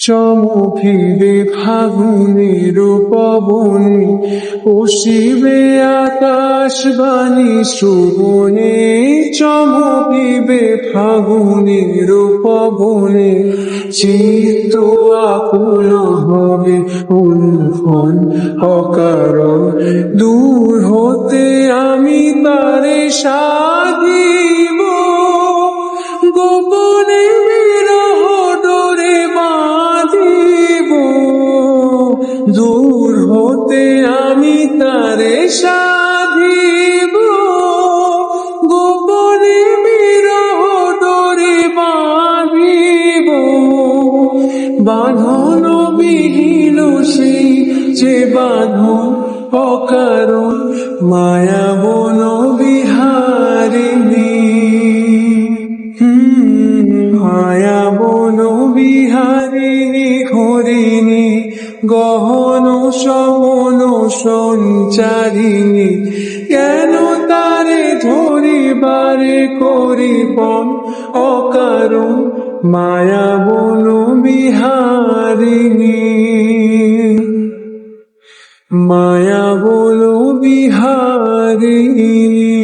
চমকিবে ফাগুনের পবনে পশিবে আকাশ বাণী শ্রবণে চমকিবে ফাগুনের পবনে চিত্ত আকুল হবে উল্ফন অকারণ। দূর হতে আমি তারে সাধিব গোপনে দূর হতে আমি তারে সাধিব। গোপনে বিরহ ডোরে বাঁধিব। বাঁধন বিহীন সেই যে বাঁধন, অকারণ মায়া বন বিহারিণী। মায়া বন হরিণী গহন সমন সঞ্চারিণী কেন তারে ধরিবারে করিপন? অকারণ মায়া বন বিহারিণী। মায়া বল বিহারিণী।